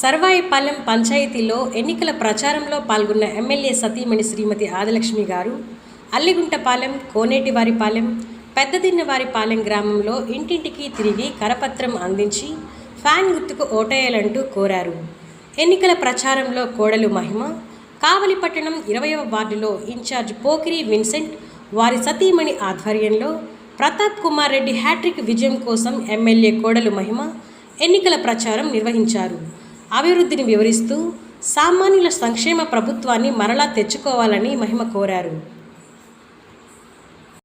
సర్వాయిపాలెం పంచాయతీలో ఎన్నికల ప్రచారంలో పాల్గొన్న ఎమ్మెల్యే సతీమణి శ్రీమతి ఆదిలక్ష్మి గారు అల్లిగుంటపాలెం కోనేటివారిపాలెం పెద్దదిన్నవారిపాలెం గ్రామంలో ఇంటింటికి తిరిగి కరపత్రం అందించి ఫ్యాన్ గుర్తుకు ఓటేయాలంటూ కోరారు. ఎన్నికల ప్రచారంలో కోడలు మహిమ కావలిపట్టణం ఇరవయవ వార్డులో ఇన్ఛార్జ్ పోకిరి విన్సెంట్ వారి సతీమణి ఆధ్వర్యంలో ప్రతాప్ కుమార్ రెడ్డి హ్యాట్రిక్ విజయం కోసం ఎమ్మెల్యే కోడలు మహిమ ఎన్నికల ప్రచారం నిర్వహించారు. అభివృద్ధిని వివరిస్తూ సామాన్యుల సంక్షేమ ప్రభుత్వాన్ని మరలా తెచ్చుకోవాలని మహిమ కోరారు.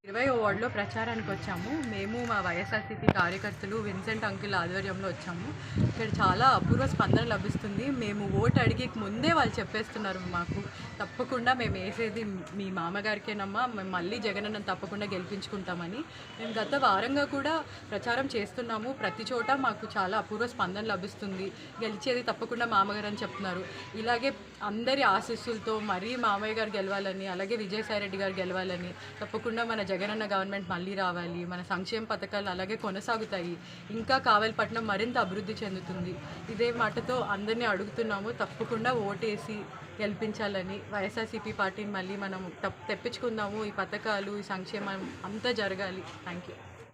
ఇరవై వార్డులో ప్రచారానికి వచ్చాము. మేము మా వైఎస్ఆర్సీపీ కార్యకర్తలు విన్సెంట్ అంకుల్ ఆధ్వర్యంలో వచ్చాము. ఇక్కడ చాలా అపూర్వ స్పందన లభిస్తుంది. మేము ఓటు అడిగి ముందే వాళ్ళు చెప్పేస్తున్నారు మాకు. తప్పకుండా మేము వేసేది మీ మామగారికేనమ్మా. మేము మళ్ళీ జగనన్న తప్పకుండా గెలిపించుకుంటామని. మేము గత వారంగా కూడా ప్రచారం చేస్తున్నాము. ప్రతి చోట మాకు చాలా అపూర్వ స్పందన లభిస్తుంది. గెలిచేది తప్పకుండా మామగారు అని చెప్తున్నారు. ఇలాగే అందరి ఆశీస్సులతో మరీ మామయ్య గారు గెలవాలని అలాగే విజయసాయి రెడ్డి గారు గెలవాలని తప్పకుండా మన జగనన్న గవర్నమెంట్ మళ్ళీ రావాలి మన సంక్షేమ పథకాలు అలాగే కొనసాగుతాయి. ఇంకా కావలిపట్నం మరింత అభివృద్ధి చెందుతుంది. ఇదే మాటతో అందరినీ అడుగుతున్నాము. తప్పకుండా ఓటేసి గెలిపించాలని వైఎస్ఆర్సీపీ పార్టీని మళ్ళీ మనం తెప్పించుకుందాము. ఈ పథకాలు ఈ సంక్షేమం అంతా జరగాలి. Thank you